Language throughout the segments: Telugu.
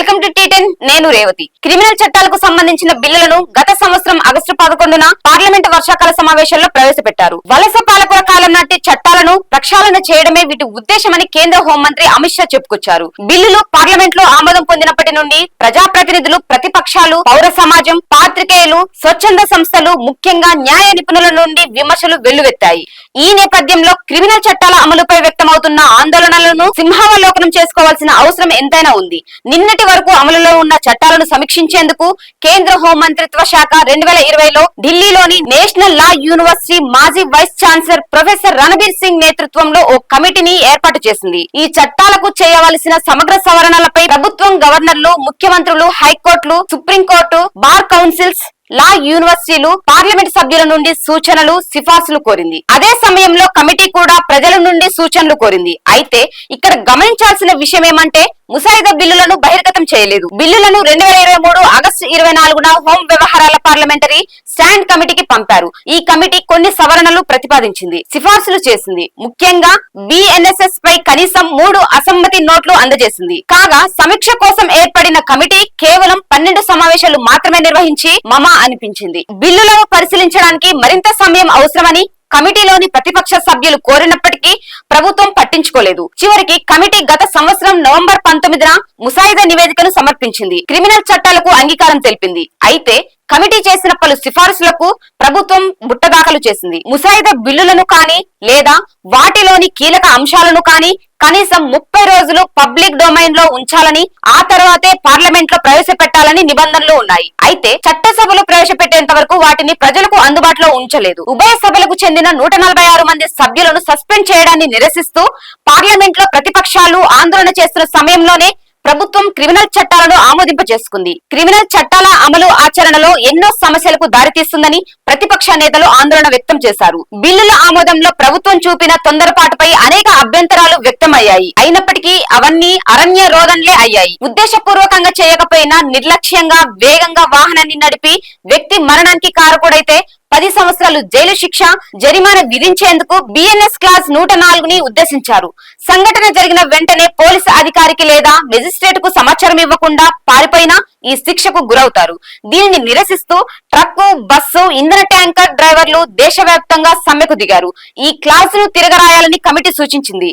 వెల్కమ్ టు టీటెన్ నేను రేవతి. క్రిమినల్ చట్టాలకు సంబంధించిన బిల్లులను గత సంవత్సరం ఆగస్టు పదకొండున పార్లమెంట్ వర్షాకాల సమావేశంలో ప్రవేశపెట్టారు. వలస పాలకుల కాలం నాటి చట్టాలను ప్రక్షాళన చేయడమే వీటి ఉద్దేశమని కేంద్ర హోంమంత్రి అమిత్ షా చెప్పుకొచ్చారు. బిల్లులు పార్లమెంట్లో ఆమోదం పొందినప్పటి నుండి ప్రజాప్రతినిధులు ప్రతిపక్షాలు పౌర సమాజం పాత్రికేయులు స్వచ్ఛంద సంస్థలు ముఖ్యంగా న్యాయ నిపుణుల నుండి విమర్శలు వెల్లువెత్తాయి. ఈ నేపథ్యంలో క్రిమినల్ చట్టాల అమలుపై వ్యక్తమవుతున్న ఆందోళనలను సింహావలోకనం చేసుకోవాల్సిన అవసరం ఎంతైనా ఉంది. నిన్నటి వరకు అమలులో ఉన్న చట్టాలను సమీక్షించేందుకు కేంద్ర హోంమంత్రిత్వ శాఖ రెండు వేల ఇరవైలో ఢిల్లీలోని నేషనల్ లా యూనివర్సిటీ మాజీ vice chancellor professor Ranbir Singh నేతృత్వంలో ఓ కమిటీని ఏర్పాటు చేసింది. ఈ చట్టాలకు చేయవలసిన సమగ్ర సవరణలపై ప్రభుత్వం గవర్నర్లు ముఖ్యమంత్రులు హైకోర్టులు supreme court bar councils law యూనివర్సిటీలు పార్లమెంట్ సభ్యుల నుండి సూచనలు సిఫార్సులు కోరింది. అదే సమయంలో కమిటీ కూడా ప్రజల నుండి సూచనలు కోరింది. అయితే ఇక్కడ గమనించాల్సిన విషయం ఏమంటే ముసాయిదా బిల్లులను బహిర్గతం చేయలేదు. బిల్లులను రెండు వేల ఇరవై మూడు ఆగస్టు ఇరవై నాలుగున హోం వ్యవహారాల పార్లమెంటరీ స్టాండ్ కమిటీకి పంపారు. ఈ కమిటీ కొన్ని సవరణలు ప్రతిపాదించింది. సిఫార్సులు చేసింది. ముఖ్యంగా బిఎన్ఎస్ఎస్ పై కనీసం మూడు అసమ్మతి నోట్లు అందజేసింది. కాగా సమీక్ష కోసం ఏర్పడిన కమిటీ కేవలం పన్నెండు సమావేశాలు మాత్రమే నిర్వహించి మమా అనిపించింది. బిల్లులను పరిశీలించడానికి మరింత సమయం అవసరమని కమిటీలోని ప్రతిపక్ష సభ్యులు కోరినప్పటికీ ప్రభుత్వం పట్టించుకోలేదు. చివరికి కమిటీ గత సంవత్సరం నవంబర్ పంతొమ్మిదిన ముసాయిదా నివేదికను సమర్పించింది. క్రిమినల్ చట్టాలకు అంగీకారం తెలిపింది. అయితే కమిటీ చేసిన పలు సిఫార్సులకు ప్రభుత్వం బుట్టదాఖలు చేసింది. ముసాయిదా బిల్లులను కానీ లేదా వాటిలోని కీలక అంశాలను కానీ కనీసం ముప్పై రోజులు పబ్లిక్ డొమైన్లో ఉంచాలని ఆ తర్వాతే పార్లమెంట్లో ప్రవేశపెట్టాలని నిబంధనలు ఉన్నాయి. అయితే చట్టసభలు ప్రవేశపెట్టేంత వరకు వాటిని ప్రజలకు అందుబాటులో ఉంచలేదు. ఉభయ సభలకు చెందిన నూట నలభై ఆరు మంది సభ్యులను సస్పెండ్ చేయడాన్ని నిరసిస్తూ పార్లమెంట్లో ప్రతిపక్షాలు ఆందోళన చేస్తున్న సమయంలోనే ప్రభుత్వం క్రిమినల్ చట్టాలను ఆమోదింప చేసుకుంది క్రిమినల్ చట్టాల అమలు ఆచరణలో ఎన్నో సమస్యలకు దారితీస్తుందని ప్రతిపక్ష నేతలు ఆందోళన వ్యక్తం చేశారు. బిల్లుల ఆమోదంలో ప్రభుత్వం చూపిన తొందరపాటుపై అనేక అభ్యంతరాలు వ్యక్తమయ్యాయి. అయినప్పటికీ అవన్నీ అరణ్య రోదన్లే అయ్యాయి. ఉద్దేశపూర్వకంగా చేయకపోయినా నిర్లక్ష్యంగా వేగంగా వాహనాన్ని నడిపి వ్యక్తి మరణానికి కారకుడైతే పది సంవత్సరాలు జైలు శిక్ష జరిమానా విధించేందుకు బిఎన్ఎస్ క్లాస్ నూట నాలుగుని ఉద్దేశించారు. సంఘటన జరిగిన వెంటనే పోలీసు అధికారికి లేదా మెజిస్ట్రేట్కు సమాచారం ఇవ్వకుండా పారిపోయినా ఈ శిక్షకు గురవుతారు. దీనిని నిరసిస్తూ ట్రక్కు బస్సు ఇంధన ట్యాంకర్ డ్రైవర్లు దేశవ్యాప్తంగా సమ్మెకు దిగారు. ఈ క్లాస్ను తిరగరాయాలని కమిటీ సూచించింది.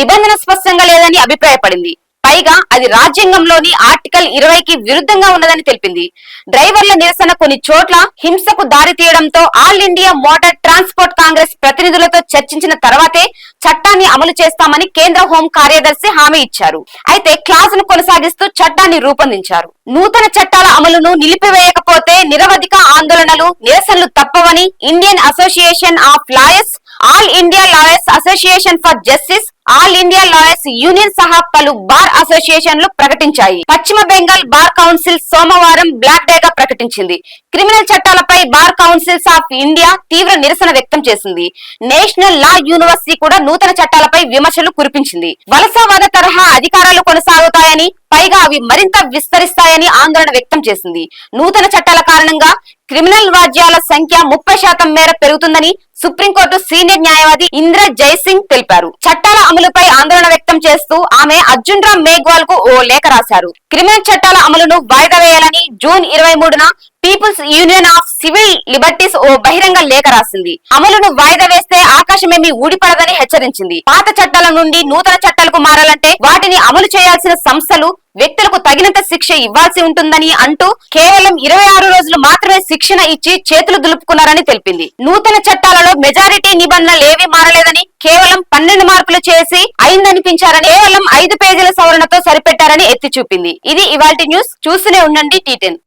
నిబంధన స్పష్టంగా లేదని అభిప్రాయపడింది. పైగా అది రాజ్యాంగంలోని ఆర్టికల్ ఇరవైకి విరుద్ధంగా ఉన్నదని తెలిపింది. డ్రైవర్ల నిరసన కొన్ని చోట్ల హింసకు దారి తీయడంతో all India motor transport congress ప్రతినిధులతో చర్చించిన తర్వాతే చట్టాన్ని అమలు చేస్తామని కేంద్ర హోం కార్యదర్శి హామీ ఇచ్చారు. అయితే క్లాస్ను కొనసాగిస్తూ చట్టాన్ని రూపొందించారు. నూతన చట్టాల అమలును నిలిపివేయకపోతే నిరవధిక ఆందోళనలు నిరసనలు తప్పవని Indian association of lawyers all India lawyers association for justice all India lawyers union సహా పలు బార్ అసోసియేషన్లు ప్రకటించాయి. పశ్చిమ బెంగాల్ బార్ కౌన్సిల్ సోమవారం బ్లాక్ డే గా ప్రకటించింది. క్రిమినల్ చట్టాలపై బార్ కౌన్సిల్స్ ఆఫ్ ఇండియా తీవ్ర నిరసన వ్యక్తం చేసింది. నేషనల్ లా యూనివర్సిటీ కూడా నూతన చట్టాలపై విమర్శలు కురిపించింది. వలసవాద తరహా అధికారాలు కొనసాగుతాయని పైగా అవి మరింత విస్తరిస్తాయని ఆందోళన వ్యక్తం చేసింది. నూతన చట్టాల కారణంగా క్రిమినల్ వాద్యాల సంఖ్య ముప్పై శాతం మేర పెరుగుతుందని సుప్రీంకోర్టు సీనియర్ న్యాయవాది ఇంద్ర జైసింగ్ తెలిపారు. చట్టాల అమలుపై ఆందోళన వ్యక్తం చేస్తూ ఆమె అర్జున్ రామ్ మేఘ్వాల్కు ఓ లేఖ రాశారు. క్రిమినల్ చట్టాల అమలును వాయిదా వేయాలని జూన్ ఇరవై మూడున people's union of civil liberties ఓ బహిరంగ లేఖ రాసింది. అమలును వాయిదా వేస్తే ఆకాశమేమి ఊడిపడదని హెచ్చరించింది. పాత చట్టాల నుండి నూతన చట్టాలకు మారాలంటే వాటిని అమలు చేయాల్సిన సంస్థలు వ్యక్తులకు తగినంత శిక్ష ఇవ్వాల్సి ఉంటుందని అంటూ కేవలం ఇరవై ఆరు రోజులు మాత్రమే శిక్షణ ఇచ్చి చేతులు దులుపుకున్నారని తెలిపింది. నూతన చట్టాలలో మెజారిటీ నిబంధనలు ఏవి మారలేదని కేవలం పన్నెండు మార్కులు చేసి అయిందనిపించారని కేవలం ఐదు పేజీల సవరణతో సరిపెట్టారని ఎత్తి చూపింది. ఇది ఇవాల్టి న్యూస్. చూస్తూనే ఉండండి టీటెన్